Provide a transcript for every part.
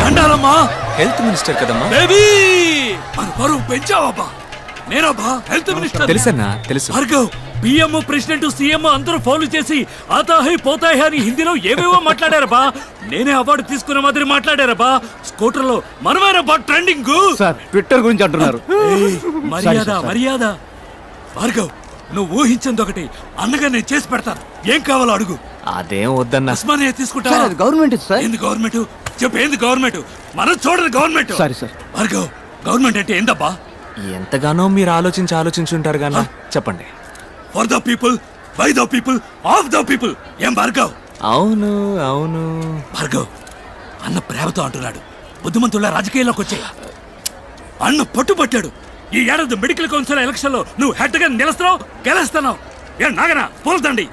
దండాలమ్మా. Health minister కదమ్మా. Baby! మన పరువు పెంచావబ్బా. నేనబ్బా హెల్త్ మినిస్టర్. తెలుసన్నా తెలుసు. భార్గవ్ పిఎం ప్రెసిడెంట్ సీఎం అందరూ ఫౌలు చేసి ఆతాహై పోతాహై అని హిందీలో ఏవేవో మాట్లాడారబ్బా. నేనే అవార్డు తీసుకున్న మాదిరి మాట్లాడారబ్బా. స్కూటర్లో మనమేనబ్బా ట్రెండింగ్. సార్ ట్విట్టర్ గురించి అంటున్నారు. ఏయ్, మర్యాద మర్యాద. భార్గవ్ నువ్వు ఊహించింది ఒకటి. అన్నగా నేను చేసి పెడతాను. ఏం కావాలో అడుగు. అదేం వద్దన్నా. ఉస్మానియా తీసుకుంటా గవర్నమెంట్ సార్. ఏంది గవర్నమెంట్? చెప్పు ఏంది గవర్నమెంట్? మనం చూడదు government. Sorry sir. Bhargav government అంటే ఏందబ్బా? ఎంతగానో మీరు ఆలోచించి ఆలోచించుంటారు గానా? చెప్పండి. For the people by the people of the people ఏం భార్గవ్? అవును అవును. భార్గవ్ అన్న ప్రేమతో అంటున్నాడు. బుద్ధిమంతుల రాజకీయాల్లోకి వచ్చే. అన్న పట్టుబట్టాడు ఈ ఏడాది మెడికల్ కౌన్సిల్ ఎలక్షన్లో నువ్వు హెడ్గా నిలుస్తున్నావు గెలుస్తున్నావు. ఏ నాగనా పూలతండి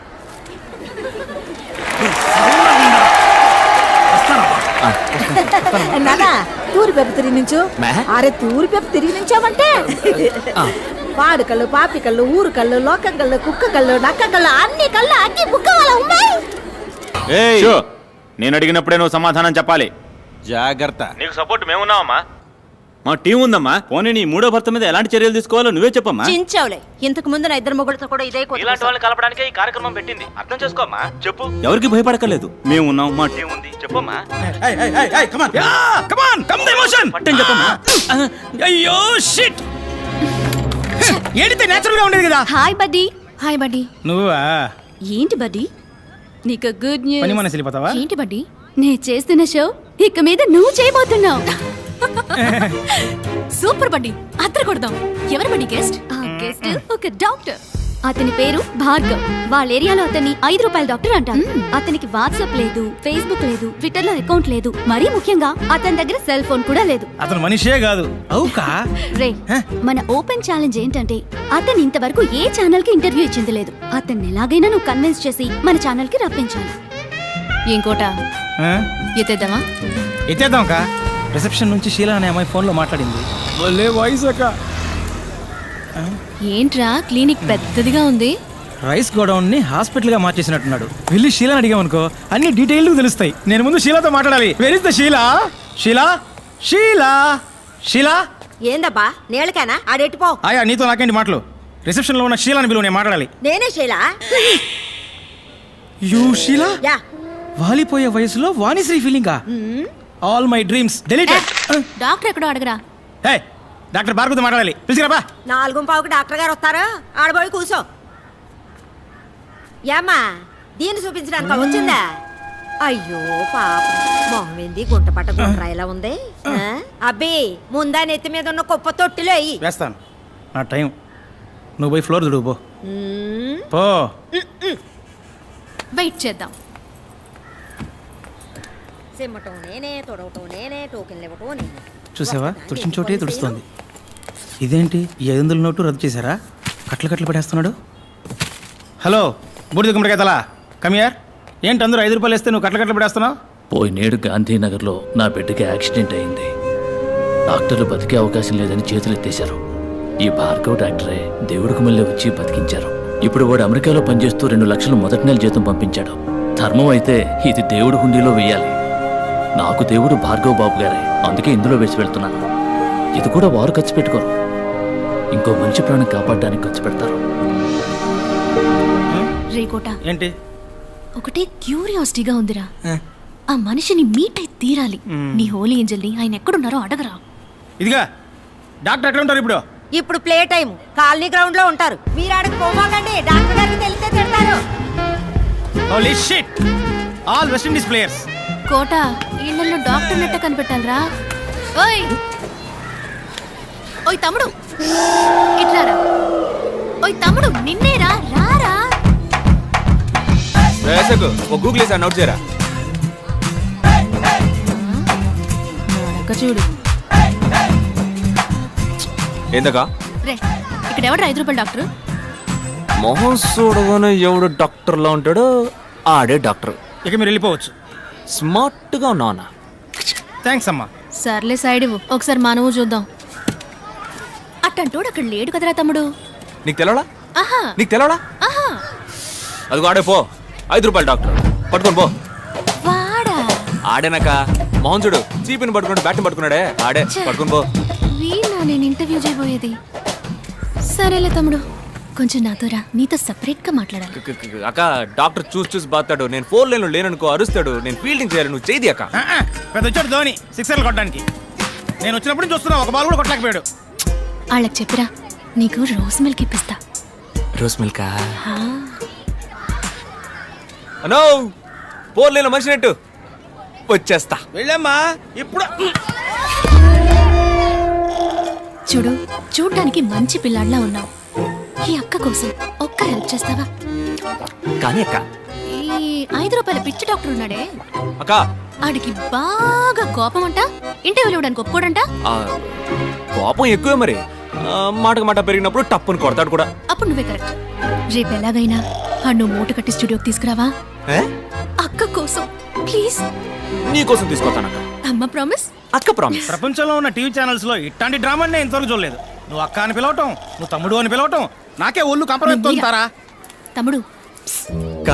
నానా తూరి పెప్ప తిరిగి నుంచు? అరే తూరి పెప్ప తిరిగి నుంచామంటే పాడు కళ్ళు పాపి కళ్ళు ఊరు కళ్ళు లోకం కళ్ళు కుక్క కళ్ళు నక్క కళ్ళు అన్ని కళ్ళు అన్ని బుక్క వాళ్ళ నేను అడిగినప్పుడే నువ్వు సమాధానం చెప్పాలి. జాగ్రత్త. నీకు సపోర్ట్ మేమున్నావమ్మా మా టీం ఉందమ్మా. పోనీ నీ మూడో భర్త మీద ఎలాంటి చర్యలు తీసుకోవాలో నువ్వే చెప్పమ్మా. చించావులే. ఇంతకు ముందు నా ఇద్దరు మొగుడుతో కూడా ఇదే ఇలాంటి వాళ్ళని కలపడానికే ఈ కార్యక్రమం పెట్టింది. అర్థం చేసుకోమ్మా. చెప్పు. ఎవరికి భయపడకలేదు మేము ఉన్నాం మా టీం ఉంది చెప్పమ్మా. పట్టని చెప్పమ్మా అయ్యో షిట్ ఏడితే నేచురల్గా ఉండేది కదా. హాయ్ బడ్డీ హాయ్ బడ్డీ నువ్వా? ఏంటి బడ్డీ నీకు గుడ్ పని న్యూస్ మనసు వెళ్ళిపోతావా? ఏంటి బడ్డీ నేను చేస్తున్న షో ఇక మీద నువ్వు చేయబోతున్నావు. సూపర్ బడ్డీ అత్ర కొడదాం. ఎవరు బడ్డీ గెస్ట్ ఆ గెస్ట్ ఒక డాక్టర్ అతని పేరు భార్గవ్. వాళ్ళ ఏరియాలో అతన్ని ఐదు రూపాయల డాక్టర్ అంటారు. అతనికి వాట్సాప్ లేదు ఫేస్బుక్ లేదు ట్విట్టర్లో అకౌంట్ లేదు. మరీ ముఖ్యంగా అతని దగ్గర సెల్ ఫోన్ కూడా లేదు. అతను మనిషే కాదు. అవుకా? రే మన ఓపెన్ ఛాలెంజ్ ఏంటంటే అతను ఇంతవరకు ఏ ఛానల్కి ఇంటర్వ్యూ ఇచ్చింది లేదు. అతన్ని ఎలాగైనా నువ్వు కన్విన్స్ చేసి మన ఛానల్కి రప్పించాలి ఇంకోట ఎత్తేద్దామా? ఎత్తేద్దాం కా? రిసెప్షన్ నుంచి షీలా అనే అమ్మాయి ఫోన్లో మాట్లాడింది వాయిస్ అక్క. ఏంట్రా? క్లినిక్ పెద్దదిగా ఉంది. రైస్ గోడౌన్ని హాస్పిటల్గా మార్చేసినట్టున్నాడు. వెళ్ళి షీలాని అడిగామనుకో అన్ని డీటెయిల్ తెలుస్తాయి. నేను ముందు షీలాతో మాట్లాడాలి. Where is the Sheela Sheela Sheela Sheela ఏందబ్బా? నేలకేనా ఆడెట్టిపో ఆయా నీతో నాకేంటి మాటలు? రిసెప్షన్లో ఉన్న షీలాని పిలువ నేను మాట్లాడాలి. నేనే శైలా యూ షీలా యా. వాలిపోయే వయసులో Vanisri ఫీలింగా all my dreams deleted doctor ఎక్కడో అడగరా. హే డాక్టర్ భార్గవతో మాట్లాడాలి. పిలిచిరాబా నాలుగు పావుకి డాక్టర్ గారు వస్తారా? ఆడబోయి కూర్చో. ఏమ్మా దీన్ని చూపించడానికి వచ్చిందా? అయ్యో పాప. మొహం ఏంది? గుంట పట్ట ఇలా ఉంది? అబ్బి ముందా నెత్తి మీద ఉన్న కుప్ప తొట్టిలో అయ్యి. వేస్తాను. నా టైం. నువ్వు పోయి ఫ్లోర్ దుడువు పో. పో. వెయిట్ చేద్దాం. సిమ్మటం నేనే తొడవటం నేనే టోకెన్లు ఇవ్వటం నేనే చూసావా తుడిచిన చోటే తుడుస్తోంది. ఇదేంటి? ఈ ఐదు వందల నోటు రద్దు చేశారా? కట్లు కట్లు పడేస్తున్నాడు? హలో బూడిద గుమ్మడికాయ తలా. కమియార్ ఏంటి అందరూ ఐదు రూపాయలు వేస్తే నువ్వు కట్లు కట్లు పడేస్తున్నావు? పోయినేడు గాంధీనగర్లో నా బిడ్డకి యాక్సిడెంట్ అయింది. డాక్టర్లు బతికే అవకాశం లేదని చేతులు ఎత్తేశారు ఈ భార్గవ్ డాక్టరే దేవుడికి మళ్ళీ వచ్చి బతికించారు. ఇప్పుడు వాడు అమెరికాలో పనిచేస్తూ రెండు లక్షలు మొదటి నెల జీతం పంపించాడు. ధర్మం అయితే ఇది దేవుడి హుండీలో వెయ్యాలి నాకు దేవుడు భార్గవ్ బాబు గారే అందుకే ఇందులో వేసి వెళ్తున్నాను. ఇది కూడా వారు ఖర్చు పెట్టుకోరు. ఇంకో మంచి ప్రాణం కాపాడడానికి ఖర్చు పెడతారు. రేకోట. ఏంటి? ఒకటే క్యూరియాసిటీగా ఉందిరా. ఆ మనిషిని మీట్ అయి తీరాలి. నీ హోలీ ఏంజల్ని ఆయన ఎక్కడున్నారో అడగరా. ఇదిగా డాక్టర్ ఎక్కడ ఉంటారు ఇప్పుడు? ఇప్పుడు ప్లే టైం కాలనీ గ్రౌండ్లో ఉంటారు. మీరు ఆడకు పోమాకండి డాక్టర్ గారికి తెలిస్తే తిడతారు holy shit all West Indies players Kota ఇళ్ళలో డాక్టర్ నెట్ట కనిపెట్టాలరా. ఓయ్! ఓయ్ తమ్ముడు! ఇట్లారా ఓయ్ తమ్ముడు నిన్నేరా రారా? వేసకు ఓ గూగుల్ వేసి నోట్ చేయరా? నానక్క చూడు. ఏందకా రే ఇక్కడ ఎవడు ఐదు రూపాయల డాక్టర్? మొహం చూడగానే ఎవడు డాక్టర్లా ఉంటాడో ఆడే డాక్టర్. ఇక మీరు వెళ్ళిపోవచ్చు. స్మార్ట్గా ఉన్నావునా థ్యాంక్స్ అమ్మా. సర్లే సైడ్ ఇవ్వు. ఒకసారి మానవు చూద్దాం. అట్టంటోడు అక్కడ లేడు కదరా తమ్ముడు. నీకు తెలవడా? ఆహా. నీకు తెలవడా? ఆహా. అదిగో ఆడే పో. ఐదు రూపాయలు డాక్టర్. పట్టుకొని పో. వాడా? ఆడేనాక మౌన్ చూడు చీపిని పట్టుకుని బ్యాట్ని పట్టుకున్నాడే. ఆడే పట్టుకుని పో. వీళ్ళ నేను ఇంటర్వ్యూ చేయబోయేది. సరేలే తమ్ముడు కొంచెం నాతో రా. నీతో సపరేట్గా మాట్లాడాలి. క- క- క- అక్క డాక్టర్ చూసి చూసి బాతాడు నేను ఫోర్ లైన్లో లేననుకో అరుస్తాడు. నేను ఫీల్డింగ్ చేయాలి నువ్వు చేయి అక్క ఆ, ఆ, పెద్ద వచ్చాడు ధోని సిక్సర్లు కొట్టడానికి. నేను వచ్చినప్పుడు చూస్తున్నా ఒక బాల్ కూడా కొట్టలేకపోయాడు. వాళ్ళకి చెప్పిరా. నీకు రోజ్ మిల్క్ ఇప్పిస్తా. Rose milk? అనో ఫోర్ లైన్లో మనిషి నెట్టు. వచ్చేస్తా. వెళ్ళమ్మా ఇప్పుడు. చూడు చూడ్డానికి మంచి పిల్లాడిలా ఉన్నావు. ఈ అక్క కోసం ఒక్క హెల్ప్ చేస్తావా? కానీ అక్క. ఈ ఐదు రూపాయల పిచ్చి డాక్టర్ ఉన్నాడే. అక్క. ఆడికి బాగా కోపం అంట ఇంటర్వ్యూలు ఇవ్వడానికి ఒప్పుకోడంట. ఆ, కోపం ఎక్కువే మరి. మాటకు మాట పెరిగినప్పుడు టప్పుని కొడతాడు కూడా. అప్పుడు నువ్వే కరెక్ట్. రేపు ఎలాగైనా ఆ నువ్వు మూట కట్టి స్టూడియోకి తీసుకురావా? అక్క కోసం ప్లీజ్. నీ కోసం తీసుకొస్తాను అక్క. అమ్మ ప్రామిస్. అక్క ప్రామిస్. ప్రపంచంలో ఉన్న టీవీ ఛానల్స్లో ఇట్లాంటి డ్రామా నేను ఇంతవరకు చూడలేదు. నువ్వు అక్క అని పిలవటం నువ్వు తమ్ముడు అని పిలవటం నాకే ఒళ్ళు కంపరెత్తుంటారా తమ్ముడు. అక్క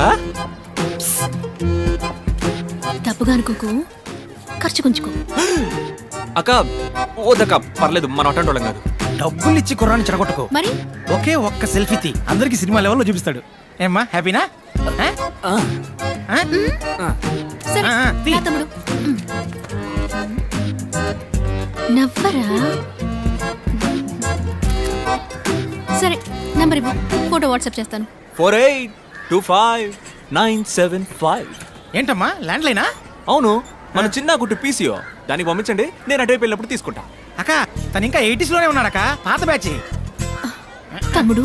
తప్పుగా అనుకోకు. ఖర్చు కొంచుకో. అక్క వద్దక్క పర్లేదు మన అటెండ్ వాళ్ళం కాదు. డబ్బులు ఇచ్చి కుర్రాన్ని చెడగొట్టుకో. మరి? ఒకే ఒక్క సెల్ఫీ తీ. అందరికి సినిమా లెవెల్లో చూపిస్తాడు. ఏమ్మా హ్యాపీనా? ఆ? ఆ? సరే ఆ, ఆ, తీ. రా తమ్ముడు. మ్. నవ్వరా? సరే నంబర్ ఇవ్వు. ఫోటో వాట్సాప్ చేస్తాను. Four eight two five nine seven five. ఏంటమ్మా ల్యాండ్ లైనా అవును మన చిన్న గుట్టు పీసీఓ. దానికి పంపించండి నేను అటువైపు వెళ్ళినప్పుడు తీసుకుంటా. అక్క తను ఇంకా ఎయిటీస్లోనే ఉన్నాడక్క పాత బ్యాచ్. తమ్ముడు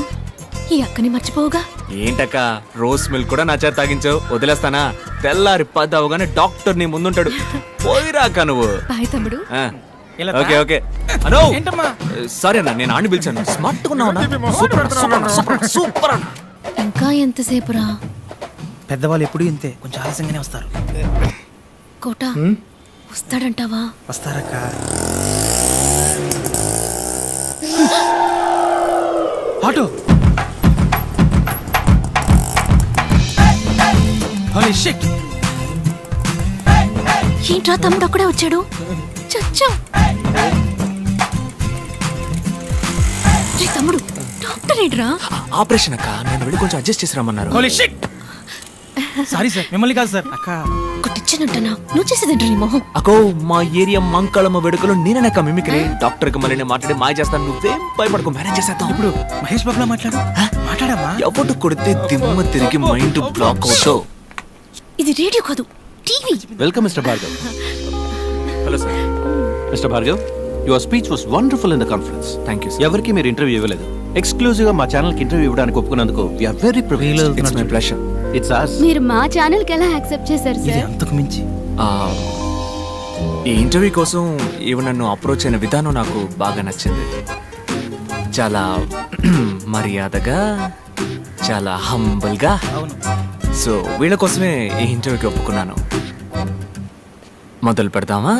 ఈ అక్కని మర్చిపోవుగా? ఏంటక్క రోస్ మిల్క్ కూడా నా చేత తాగించావు? వదిలేస్తానా? తెల్లారి పది అవగానే డాక్టర్ నీ ముందుంటాడు. పోయిరాక నువ్వు. బాయ్ తమ్ముడు. ఆ, ఓకే ఓకే. అనో! ఏంటమ్మా? సరే అన్న నేను ఆడిని పిలిచాను. స్మార్ట్ ఉన్నావు సూపర్ సూపర్ సూపర్ సూపర్ అన్న ఇంకా ఎంతసేపురా? పెద్దవాళ్ళు ఎప్పుడు ఇంతే. కొంచెం ఆలస్యంగానే వస్తారు. కోట. వస్తాడంటావా? వస్తారక్క. ఆటో! ఏంట్రా తమ్ముడు అక్కడే వచ్చాడు? చచ్చా. తమ్ముడు డాక్టర్ ఏంట్రా ఆపరేషన్ అక్క నేను వెళ్ళి కొంచెం అడ్జస్ట్ చేసి రమ్మన్నారు! సారీ సార్ మిమ్మల్ని కాదు సార్. అక్క నువ్వు చేసేదేంట్రా నీ మొహం? అకో మా ఏరియా మంకళమ్మ వేడుకలో నేననక్క మిమిక్రీ. డాక్టర్కి మళ్ళీ నేను మాట్లాడి మాయ చేస్తాను. నువ్వేం భయపడకు మేనేజ్ చేసేద్దాం. ఇప్పుడు మహేష్ బాబులా మాట్లాడు? మాట్లాడమ్మా. ఎవడు కొడితే దిమ్మ తిరిగి మైండ్ బ్లాక్ అవుతావు ఇది రేడియో కాదు TV. Welcome mister Bhargav. Hello sir. Mister Bhargav your speech was wonderful in the conference. Thank you ఎవరికి మీరు ఇంటర్వ్యూ ఇవ్వలేదు? ఎక్స్క్లూజివ్గా మా ఛానల్కి ఇంటర్వ్యూ ఇవ్వడానికి ఒప్పుకున్నందుకు very it's my it's as మీరు మా ఛానల్కి ఎలా యాక్సెప్ట్ చేశారు ఇది అంతకు మించి. ఈ ఇంటర్వ్యూ కోసం ఈవిడ నన్ను అప్రోచ్ అయిన విధానం నాకు బాగా నచ్చింది. చాలా మర్యాదగా చాలా హంబల్గా సో వీళ్ళ కోసమే ఈ ఇంటర్వ్యూకి ఒప్పుకున్నాను. మొదలు పెడదామా